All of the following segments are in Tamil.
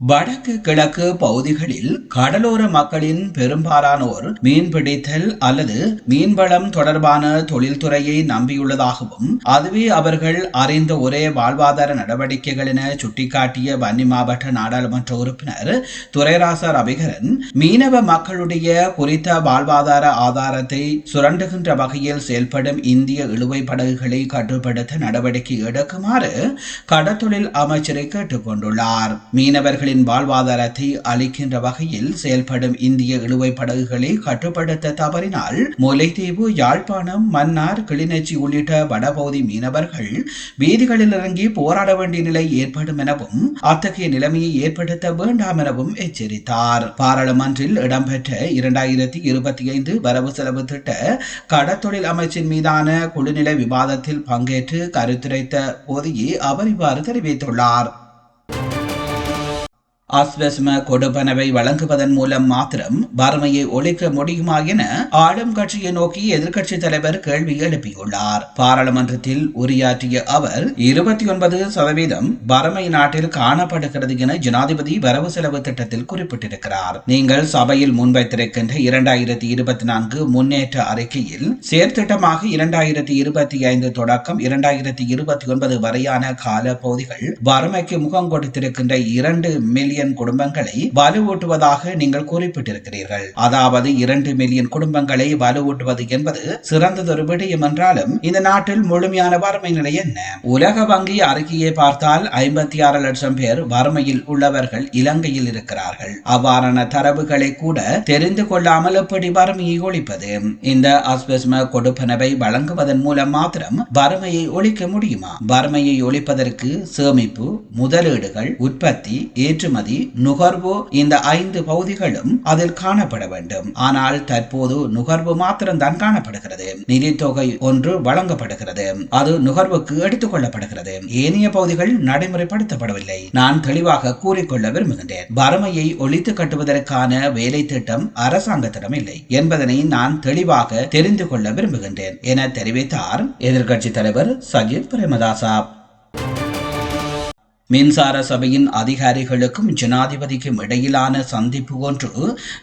வடக்கு கிழக்கு பகுதிகளில் கடலோர மக்களின் பெரும்பாலானோர் மீன்பிடித்தல் அல்லது மீன்வளம் தொடர்பான தொழில்துறையை நம்பியுள்ளதாகவும் அதுவே அவர்கள் அறிந்த ஒரே வாழ்வாதார நடவடிக்கைகள் என சுட்டிக்காட்டிய வன்னி மாவட்ட நாடாளுமன்ற உறுப்பினர் துரைராசா ரவிகரன் மீனவ மக்களுடைய குறித்த வாழ்வாதார ஆதாரத்தை சுரண்டுகின்ற வகையில் செயல்படும் இந்திய இழுவை படகுகளை கட்டுப்படுத்த நடவடிக்கை எடுக்குமாறு கடத்தொழில் அமைச்சரை கேட்டுக்கொண்டுள்ளார். மீனவர்கள் மீனவர்களின் வாழ்வாதாரத்தை அளிக்கின்ற வகையில் செயல்படும் இந்திய இழுவை படகுகளை கட்டுப்படுத்த தவறினால் முல்லைத்தீவு யாழ்ப்பாணம் மன்னார் கிளிநொச்சி உள்ளிட்ட வடபகுதி மீனவர்கள் வீதிகளில் இறங்கி போராட வேண்டிய நிலை ஏற்படும் எனவும் அத்தகைய நிலைமையை ஏற்படுத்த வேண்டாம் எனவும் எச்சரித்தார். பாராளுமன்றில் இடம்பெற்ற இரண்டாயிரத்தி இருபத்தி ஐந்து வரவு செலவு திட்ட கடத்தொழில் அமைச்சின் மீதான குழுநிலை விவாதத்தில் பங்கேற்று கருத்துரைத்த போதையே அவர் இவ்வாறு தெரிவித்துள்ளார். அஸ்வஸ்ம கொடுப்பனவை வழங்குவதன் மூலம் மாத்திரம் வறுமையை ஒழிக்க முடியுமா என ஆளும் கட்சியை நோக்கி எதிர்க்கட்சி தலைவர் கேள்வி எழுப்பியுள்ளார். பாராளுமன்றத்தில் உரையாற்றிய அவர் இருபத்தி ஒன்பது சதவீதம் வறுமை நாட்டில் காணப்படுகிறது என ஜனாதிபதி வரவு செலவு திட்டத்தில் குறிப்பிட்டிருக்கிறார். நீங்கள் சபையில் முன்வைத்திருக்கின்ற இரண்டாயிரத்தி இருபத்தி நான்கு முன்னேற்ற அறிக்கையில் செயற்திட்டமாக இரண்டாயிரத்தி இருபத்தி ஐந்து தொடக்கம் இரண்டாயிரத்தி இருபத்தி ஒன்பது வரையான கால பகுதிகள் வறுமைக்கு முகம் கொடுத்திருக்கின்ற இரண்டு மில்லியன் மில்லியன் குடும்பங்களை வலுவூட்டுவதாக நீங்கள் குறிப்பிட்டிருக்கிறீர்கள். அதாவது இரண்டு மில்லியன் குடும்பங்களை வலுவூட்டுவது என்பது சிறந்ததொரு விடயம் என்றாலும் இந்த நாட்டில் முழுமையான வறுமை நிலை என்ன? உலக வங்கி அறிக்கையை பார்த்தால் ஐம்பத்தி ஆறு லட்சம் பேர் வறுமையில் உள்ளவர்கள் இலங்கையில் இருக்கிறார்கள். அவ்வாறான தரவுகளை கூட தெரிந்து கொள்ளாமல் எப்படி வறுமையை ஒழிப்பது? இந்த அஸ்பெஸ்ம கொடுப்பனவை வழங்குவதன் மூலம் மாத்திரம் வறுமையை ஒழிக்க முடியுமா? வறுமையை ஒழிப்பதற்கு சேமிப்பு முதலீடுகள் உற்பத்தி ஏற்றுமதி நுகர்வு இந்த ஐந்து பகுதிகளும் அதில் காணப்பட வேண்டும். ஆனால் தற்போது நுகர்வு மாத்திரம்தான் காணப்படுகிறது. நிதித்தொகை ஒன்று வழங்கப்படுகிறது. அது நுகர்வுக்கு எடுத்துக் கொள்ளப்படுகிறது. ஏனைய பகுதிகள் நடைமுறைப்படுத்தப்படவில்லை. நான் தெளிவாக கூறிக்கொள்ள விரும்புகின்றேன். வறுமையை ஒழித்து கட்டுவதற்கான வேலை திட்டம் அரசாங்கத்திடம் இல்லை என்பதனை நான் தெளிவாக தெரிந்து கொள்ள விரும்புகின்றேன் என தெரிவித்தார் எதிர்கட்சி தலைவர் சஜித் பிரேமதாசா. மின்சார சபையின் அதிகாரிகளுக்கும் ஜனாதிபதிக்கும் இடையிலான சந்திப்பு ஒன்று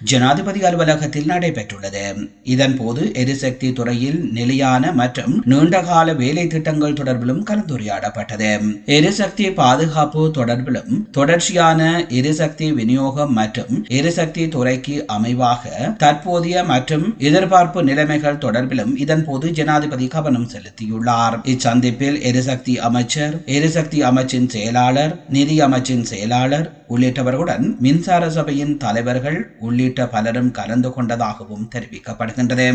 ஜனாதிபதி அலுவலகத்தில் நடைபெற்றுள்ளது. இதன்போது எரிசக்தி துறையில் நிலையான மற்றும் நீண்டகால வேலை திட்டங்கள் தொடர்பிலும் கலந்துரையாடப்பட்டது. எரிசக்தி பாதுகாப்பு தொடர்பிலும் தொடர்ச்சியான எரிசக்தி விநியோகம் மற்றும் எரிசக்தி துறைக்கு அமைவாக தற்போதைய மற்றும் எதிர்பார்ப்பு நிலைமைகள் தொடர்பிலும் இதன்போது ஜனாதிபதி கவனம் செலுத்தியுள்ளார். இச்சந்திப்பில் எரிசக்தி அமைச்சர் எரிசக்தி அமைச்சின் செயலாளர் செயலாளர் நிதி அமைச்சின் செயலாளர் உள்ளிட்டவர்களுடன் மின்சார சபையின் தலைவர்கள் உள்ளிட்ட பலரும் கலந்து கொண்டதாகவும் தெரிவிக்கப்படுகின்றது.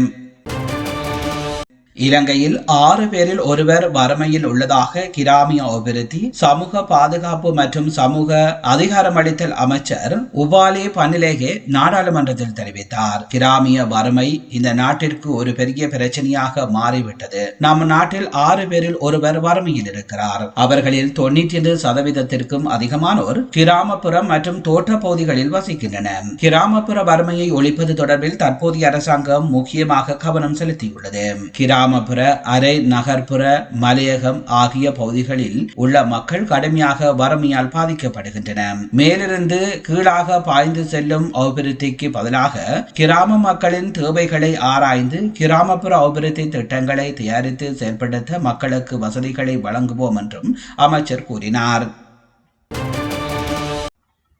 இலங்கையில் ஆறு பேரில் ஒருவர் வறுமையில் உள்ளதாக கிராமிய அபிவிருத்தி சமூக பாதுகாப்பு மற்றும் சமூக அதிகாரமளித்தல் அமைச்சர் உபாலே பன்னிலேகே நாடாளுமன்றத்தில் தெரிவித்தார். கிராமிய வறுமை இந்த நாட்டிற்கு ஒரு பெரிய பிரச்சனையாக மாறிவிட்டது. நம் நாட்டில் ஆறு பேரில் ஒருவர் வறுமையில் இருக்கிறார். அவர்களில் தொண்ணூற்றி ஐந்து சதவீதத்திற்கும் அதிகமானோர் கிராமப்புறம் மற்றும் தோட்ட பகுதிகளில் வசிக்கின்றன கிராமப்புற வறுமையை ஒழிப்பது தொடர்பில் தற்போதைய அரசாங்கம் முக்கியமாக கவனம் செலுத்தியுள்ளது. கிராம கிராமப்புற அரை நகர்ப்புற மலையகம் ஆகிய பகுதிகளில் உள்ள மக்கள் கடுமையாக வறுமையால் பாதிக்கப்படுகின்றன. மேலிருந்து கீழாக பாய்ந்து செல்லும் அபிவிருத்திக்கு பதிலாக கிராம மக்களின் தேவைகளை ஆராய்ந்து கிராமப்புற அபிவிருத்தி திட்டங்களை தயாரித்து செயல்படுத்த மக்களுக்கு வசதிகளை வழங்குவோம் என்றும் அமைச்சர் கூறினார்.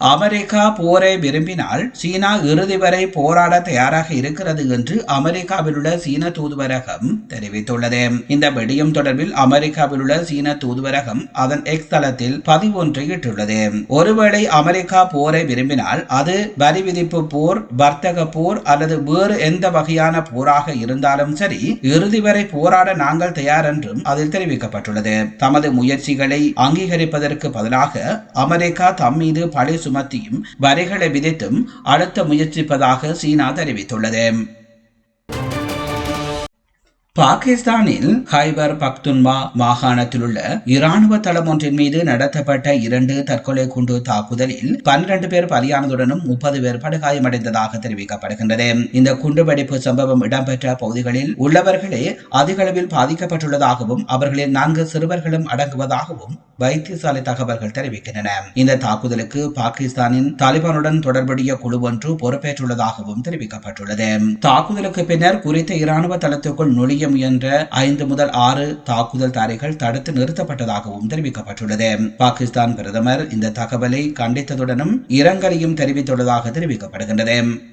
அமெரிக்கா போரை விரும்பினால் சீனா இறுதி வரை போராட தயாராக இருக்கிறது என்று அமெரிக்காவில் உள்ள சீன தூதுவரகம் தெரிவித்துள்ளது. இந்த விடயம் தொடர்பில் அமெரிக்காவில் உள்ள சீன தூதுவரகம் அதன் எக்ஸ் தளத்தில் பதிவொன்றை இட்டுள்ளது. ஒருவேளை அமெரிக்கா போரை விரும்பினால் அது வரி விதிப்பு போர் வர்த்தக போர் அல்லது வேறு எந்த வகையான போராக இருந்தாலும் சரி இறுதி வரை போராட நாங்கள் தயார் என்றும் அதில் தெரிவிக்கப்பட்டுள்ளது. தமது முயற்சிகளை அங்கீகரிப்பதற்கு பதிலாக அமெரிக்கா தம் மீது பழி சுமத்தியும் வரிகளை விதித்தும் அழுத்த முயற்சிப்பதாக சீனா தெரிவித்துள்ளது. பாகிஸ்தானில் ஹைபர் பக்துன்மா மாகாணத்தில் உள்ள இராணுவ தளம் ஒன்றின் மீது நடத்தப்பட்ட இரண்டு தற்கொலை குண்டு தாக்குதலில் பன்னிரண்டு பேர் பலியானதுடனும் முப்பது பேர் படுகாயமடைந்ததாக தெரிவிக்கப்படுகின்றது. இந்த குண்டுவெடிப்பு சம்பவம் இடம்பெற்ற பகுதிகளில் உள்ளவர்களே அதிக அளவில் பாதிக்கப்பட்டுள்ளதாகவும் அவர்களில் நான்கு சிறுவர்களும் அடங்குவதாகவும் வைத்தியசாலை தகவல்கள் தெரிவிக்கின்றன. இந்த தாக்குதலுக்கு பாகிஸ்தானின் தாலிபானுடன் தொடர்புடைய குழு ஒன்று பொறுப்பேற்றுள்ளதாகவும் தெரிவிக்கப்பட்டுள்ளது. தாக்குதலுக்கு பின்னர் குறித்த இராணுவ தளத்துக்குள் நுழைய முயன்ற ஐந்து முதல் ஆறு தாக்குதல் தாரிகள் தடுத்து நிறுத்தப்பட்டதாகவும் தெரிவிக்கப்பட்டுள்ளது. பாகிஸ்தான் பிரதமர் இந்த தகவலை கண்டித்ததுடனும் இரங்கலையும் தெரிவித்துள்ளதாக தெரிவிக்கப்படுகின்றது.